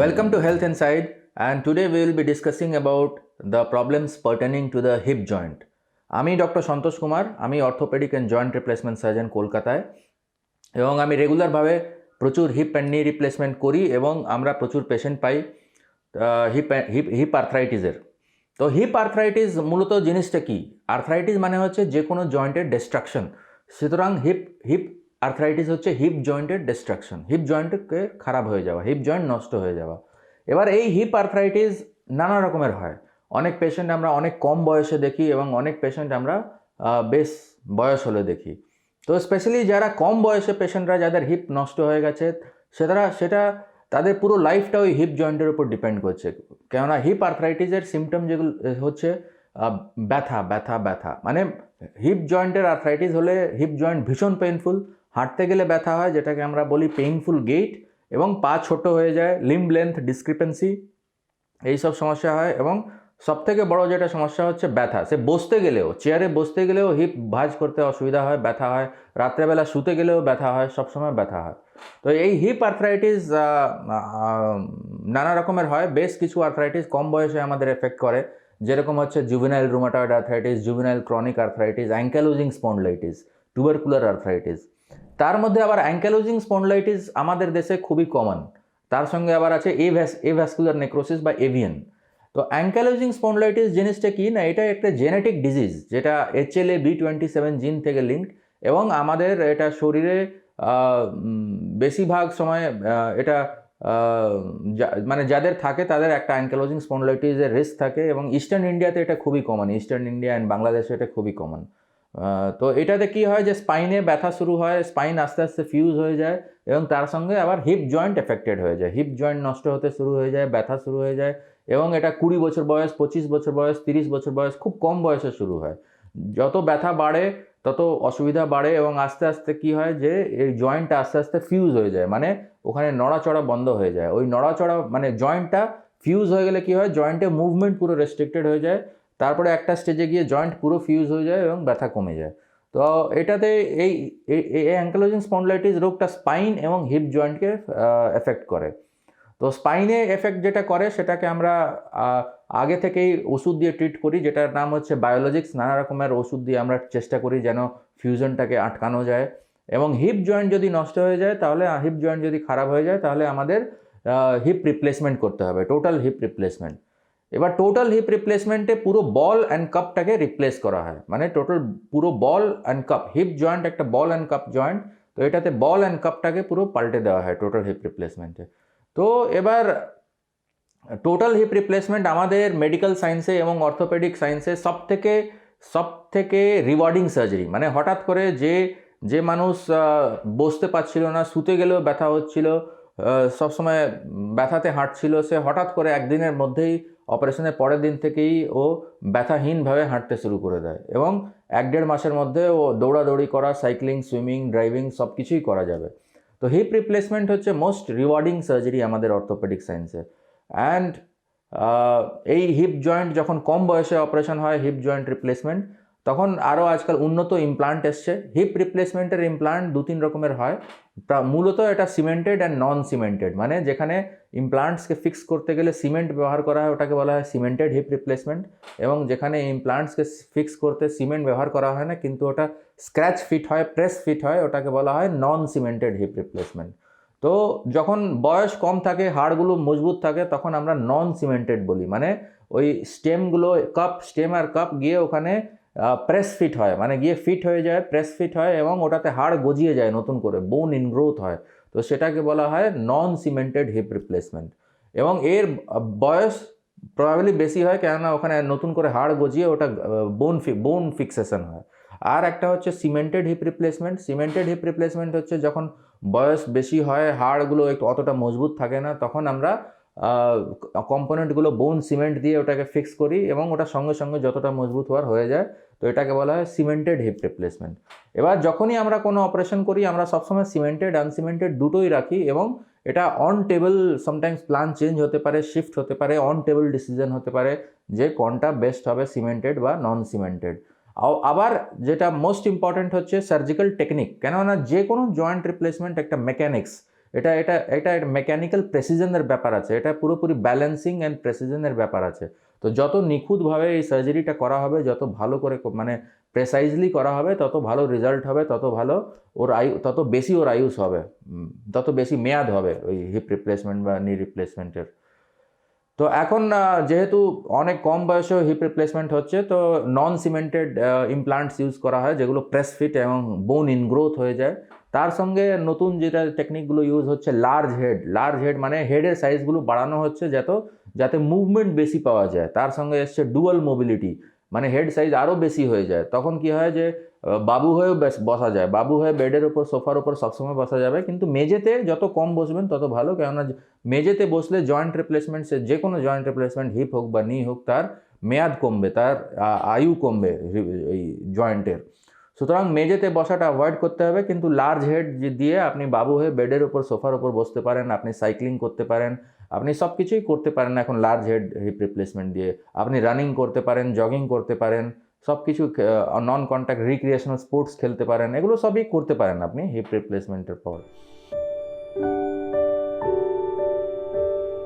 Welcome to Health Inside, and today we will be discussing about the problems pertaining to the hip joint. আমি doctor Santosh Kumar আমি orthopaedic and joint replacement surgeon কলকাতায় এবং আমি রেগুলারভাবে প্রচুর hip and নি replacement করি এবং আমরা প্রচুর পেশেন্ট পাই হিপ হিপ হিপ আর্থ্রাইটিসের তো হিপ আর্থ্রাইটিস মূলত জিনিসটা কি? আর্থ্রাইটিস মানে হচ্ছে যে কোনো জয়েন্টের ডিস্ট্রাকশন সুতরাং হিপ হিপ আর্থ্রাইটিস হচ্ছে হিপ জয়েন্টের ডিস্ট্রাকশন হিপ জয়েন্টকে খারাপ হয়ে যাওয়া হিপ জয়েন্ট নষ্ট হয়ে যাওয়া। এবার এই হিপ আর্থ্রাইটিস নানা রকমের হয়। অনেক পেশেন্ট আমরা অনেক কম বয়সে দেখি এবং অনেক পেশেন্ট আমরা বেশ বয়স হলে দেখি। তো স্পেশালি যারা কম বয়সে পেশেন্টরা যাদের হিপ নষ্ট হয়ে গেছে সেটা সেটা তাদের পুরো লাইফটা ওই হিপ জয়েন্টের উপর ডিপেন্ড করছে। কেননা হিপ আর্থ্রাইটিসের সিমটম যেগুলো হচ্ছে ব্যথা ব্যথা ব্যথা। মানে হিপ জয়েন্টের আর্থ্রাইটিস হলে হিপ জয়েন্ট ভীষণ পেইনফুল হাঁটতে গেলে ব্যথা হয়, যেটাকে আমরা বলি পেইনফুল গেট এবং পা ছোট হয়ে যায় লিম্ব লেন্থ ডিসক্রিপেন্সি এইসব সমস্যা হয় এবং সবথেকে বড় যেটা সমস্যা হচ্ছে ব্যথা। সে বসতে গেলেও চেয়ারে বসতে গেলেও হিপ ভাঁজ করতে অসুবিধা হয়, ব্যথা হয়। রাত্রেবেলা শুতে গেলেও ব্যথা হয়, সবসময় ব্যথা হয়। তো এই হিপ আর্থ্রাইটিস নানা রকমের হয়। বেশ কিছু আর্থ্রাইটিস কম বয়সে আমাদের এফেক্ট করে। যেরকম হচ্ছে juvenile rheumatoid arthritis juvenile chronic arthritis ankylosing spondylitis tubercular arthritis তার মধ্যে আবার অ্যাঙ্কেলোজিং স্পন্ডলাইটিস আমাদের দেশে খুবই কমন তার সঙ্গে আবার আছে এ ভ্যাস এ এভ্যাসকুলার নেক্রোসিস বা এভিয়ান তো অ্যাঙ্কালোজিং স্পন্ডলাইটিস জিনিসটা কি না এটা একটা জেনেটিক ডিজিজ যেটা HLA B twenty seven gene থেকে লিঙ্কড এবং আমাদের এটা শরীরে বেশিরভাগ সময় এটা মানে যাদের থাকে তাদের একটা অ্যাঙ্কালোজিং স্পন্ডলাইটিসের রিস্ক থাকে এবং ইস্টার্ন ইন্ডিয়াতে এটা খুবই কমন ইস্টার্ন ইন্ডিয়া অ্যান্ড বাংলাদেশে এটা খুবই কমন তো এটাতে কি হয় যে স্পাইনে ব্যথা শুরু হয় স্পাইন আস্তে আস্তে ফিউজ হয়ে যায় এবং তার সঙ্গে আবার হিপ জয়েন্ট এফেক্টেড হয়ে যায়। হিপ জয়েন্ট নষ্ট হতে শুরু হয়ে যায়, ব্যথা শুরু হয়ে যায় এবং এটা কুড়ি বছর বয়স, পঁচিশ বছর বয়স, তিরিশ বছর বয়স খুব কম বয়সে শুরু হয়। যত ব্যথা বাড়ে, তত অসুবিধা বাড়ে এবং আস্তে আস্তে কি হয় যে এই জয়েন্টটা আস্তে আস্তে ফিউজ হয়ে যায়। মানে ওখানে নড়াচড়া বন্ধ হয়ে যায়। ওই নড়াচড়া মানে জয়েন্টটা ফিউজ হয়ে গেলে কি হয় জয়েন্টে মুভমেন্ট পুরো রেস্ট্রিক্টেড হয়ে যায়। তারপরে একটা স্টেজে গিয়ে জয়েন্ট পুরো ফিউজ হয়ে যায় এবং ব্যথা কমে যায়। তো এটাতে এই অ্যাঙ্কলোজিং স্পন্ডলাইটিস রোগটা স্পাইন এবং হিপ জয়েন্টকে এফেক্ট করে। তো স্পাইনে এফেক্ট যেটা করে, সেটাকে আমরা আগে থেকেই ওষুধ দিয়ে ট্রিট করি, যেটার নাম হচ্ছে বায়োলজিক্স নানা রকমের ওষুধ দিয়ে আমরা চেষ্টা করি যেন ফিউশনটাকে আটকানো যায়। এবং হিপ জয়েন্ট যদি নষ্ট হয়ে যায়, তাহলে হিপ জয়েন্ট যদি খারাপ হয়ে যায়, তাহলে আমাদের হিপ রিপ্লেসমেন্ট করতে হবে। টোটাল হিপ রিপ্লেসমেন্ট এবার টোটাল হিপ রিপ্লেসমেন্টে পুরো বল অ্যান্ড কাপটাকে রিপ্লেস করা হয়। মানে টোটাল পুরো ball and cup hip joint একটা বল অ্যান্ড কাপ জয়েন্ট তো এটাতে বল অ্যান্ড কাপটাকে পুরো পাল্টে দেওয়া হয় টোটাল হিপ রিপ্লেসমেন্টে তো এবার টোটাল হিপ রিপ্লেসমেন্ট আমাদের মেডিকেল সায়েন্সে এবং অর্থোপেডিক সায়েন্সে সব থেকে সব থেকে রিওয়ার্ডিং সার্জারি মানে হঠাৎ করে যে যে মানুষ বসতে পারছিল না, শুতে গেলেও ব্যথা হচ্ছিল সবসময় ব্যথাতে হাঁটছিল, সে হঠাৎ করে একদিনের মধ্যেই অপারেশনের পরের দিন থেকেই ও ব্যথাহীনভাবে হাঁটতে শুরু করে দেয় এবং এক দেড় মাসের মধ্যে ও দৌড়াদৌড়ি করা, সাইক্লিং, সুইমিং, ড্রাইভিং সব কিছুই করা যাবে। তো হিপ রিপ্লেসমেন্ট হচ্ছে মোস্ট রিওয়ার্ডিং সার্জারি আমাদের অর্থোপেডিক সায়েন্সে অ্যান্ড এই হিপ জয়েন্ট যখন কম বয়সে অপারেশন হয় হিপ জয়েন্ট রিপ্লেসমেন্ট তখন আরও আজকাল উন্নত ইমপ্লান্ট এসছে। হিপ রিপ্লেসমেন্টের ইমপ্লান্ট দু তিন রকমের হয়। মূলত এটা সিমেন্টেড অ্যান্ড নন সিমেন্টেড মানে যেখানে ইমপ্লান্টসকে ফিক্স করতে গেলে সিমেন্ট ব্যবহার করা হয়, ওটাকে বলা হয় সিমেন্টেড হিপ রিপ্লেসমেন্ট এবং যেখানে ইমপ্লান্টসকে ফিক্স করতে সিমেন্ট ব্যবহার করা হয় না, কিন্তু ওটা স্ক্র্যাচ ফিট হয় প্রেস ফিট হয়, ওটাকে বলা হয় নন সিমেন্টেড হিপ রিপ্লেসমেন্ট তো যখন বয়স কম থাকে, হাড়গুলো মজবুত থাকে, তখন আমরা নন সিমেন্টেড বলি। মানে ওই স্টেমগুলো কাপ স্টেম আর কাপ গিয়ে ওখানে প্রেস ফিট হয়। মানে গিয়ে ফিট হয়ে যায় প্রেস ফিট হয় এবং ওটাতে হাড় গজিয়ে যায় নতুন করে বোন ইনগ্রোথ হয়। তো সেটাকে বলা হয় নন সিমেন্টেড হিপ রিপ্লেসমেন্ট এবং এর বয়স প্রবাবলি বেশি হয় কেননা ওখানে নতুন করে হাড় গজিয়ে ওটা বোন বোন ফিক্সেশন হয়। আর একটা হচ্ছে cemented hip replacement cemented hip replacement হচ্ছে যখন বয়স বেশি হয়, হাড়গুলো একটু অতটা মজবুত থাকে না, তখন আমরা কম্পোনেন্টগুলো বোন সিমেন্ট দিয়ে ওটাকে ফিক্স করি এবং ওটা সঙ্গে সঙ্গে যতটা মজবুত হওয়ার হয়ে যায়, তো এটাকে বলা হয় সিমেন্টেড হিপ রিপ্লেসমেন্ট এবার যখনই আমরা কোনো অপারেশন করি, আমরা সবসময় সিমেন্টেড আনসিমেন্টেড দুটোই রাখি এবং এটা on table sometimes plan change হতে পারে শিফট হতে পারে অন টেবল ডিসিশন হতে পারে যে কোনটা বেস্ট হবে সিমেন্টেড বা নন সিমেন্টেড আবার যেটা মোস্ট ইম্পর্ট্যান্ট হচ্ছে সার্জিক্যাল টেকনিক কেননা যে কোনো জয়েন্ট রিপ্লেসমেন্ট একটা মেকানিক্স এটা এটা এটা মেকানিক্যাল প্রেসিজনের ব্যাপার আছে। এটা পুরোপুরি ব্যালেন্সিং অ্যান্ড প্রেসিশনের ব্যাপার আছে। তো যত নিখুঁতভাবে এই সার্জারিটা করা হবে, যত ভালো করে মানে প্রেসাইজলি করা হবে, তত ভালো রেজাল্ট হবে, তত ভালো ওর আয়ু, তত বেশি ওর আয়ুষ হবে। তত বেশি মেয়াদ হবে ওই হিপ রিপ্লেসমেন্ট বা নি রিপ্লেসমেন্টের তো এখন যেহেতু অনেক কম বয়সেও হিপ রিপ্লেসমেন্ট হচ্ছে, তো নন সিমেন্টেড ইমপ্লান্টস ইউজ করা হয়, যেগুলো প্রেস ফিট এবং বোন ইনগ্রোথ হয়ে যায়। তার সঙ্গে নতুন যেটা টেকনিকগুলো ইউজ হচ্ছে লার্জ হেড লার্জ হেড মানে হেডের সাইজগুলো বাড়ানো হচ্ছে যাতে যাতে মুভমেন্ট বেশি পাওয়া যায়। তার সঙ্গে এসছে ডুয়াল মোবিলিটি মানে হেড সাইজ আরও বেশি হয়ে যায়। তখন কি হয় যে আহ, বাবু হয়েও বেশ বসা যায়। বাবু হয়ে বেডের ওপর সোফার ওপর সবসময় বসা যাবে। কিন্তু মেঝেতে যত কম বসবেন তত ভালো। কেননা মেঝেতে বসলে জয়েন্ট রিপ্লেসমেন্ট সে যে কোনো জয়েন্ট রিপ্লেসমেন্ট হিপ হোক বা নি হোক তার মেয়াদ কমবে তার আ- আয়ু কমবে রি- এই জয়েন্টের সুতরাং মেঝেতে বসাটা অ্যাভয়েড করতে হবে, কিন্তু লার্জ হেড দিয়ে আপনি বাবু হয়ে বেডের ওপর সোফার ওপর বসতে পারেন, আপনি সাইক্লিং করতে পারেন, আপনি সব কিছুই করতে পারেন এখন লার্জ হেড হিপ রিপ্লেসমেন্ট দিয়ে। আপনি রানিং করতে পারেন জগিং করতে পারেন সব কিছু নন কন্ট্যাক্ট রিক্রিয়েশনাল স্পোর্টস খেলতে পারেন, এগুলো সবই করতে পারেন আপনি হিপ রিপ্লেসমেন্টের পর।